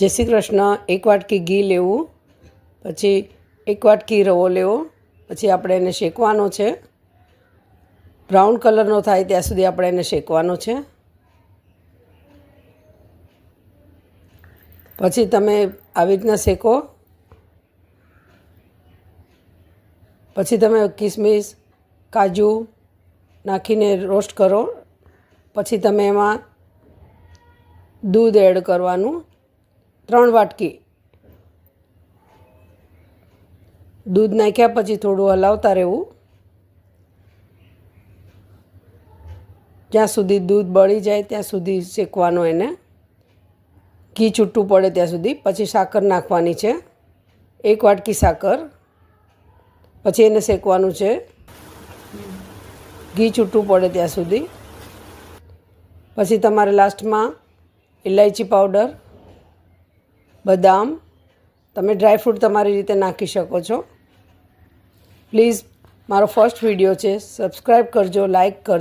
જય શ્રી કૃષ્ણ, એક વાટકી ઘી લેવું, પછી એક વાટકી રવો લેવો, પછી આપણે એને શેકવાનો છે. બ્રાઉન કલરનો થાય ત્યાં સુધી આપણે એને શેકવાનો છે. પછી તમે આવી રીતના શેકો. પછી તમે કિસમિસ, કાજુ નાખીને રોસ્ટ કરો. પછી તમે એમાં દૂધ એડ કરવાનું. ત્રણ વાટકી. દૂધ નાખ્યા પછી થોડું હલાવતા રહેવું. જ્યાં સુધી દૂધ બળી જાય ત્યાં સુધી શેકવાનું એને. ઘી છૂટું પડે ત્યાં સુધી. પછી સાકર નાખવાની છે. એક વાટકી સાકર. પછી એને શેકવાનું છે. ઘી છૂટું પડે ત્યાં સુધી. પછી તમારે લાસ્ટમાં ઇલાયચી પાવડર બદામ. તમે ડ્રાયફ્રૂટ તમારી રીતે નાખી શકો છો. પ્લીઝ મારો ફર્સ્ટ વીડિયો છે. સબસ્ક્રાઈબ કરજો લાઈક કરજો.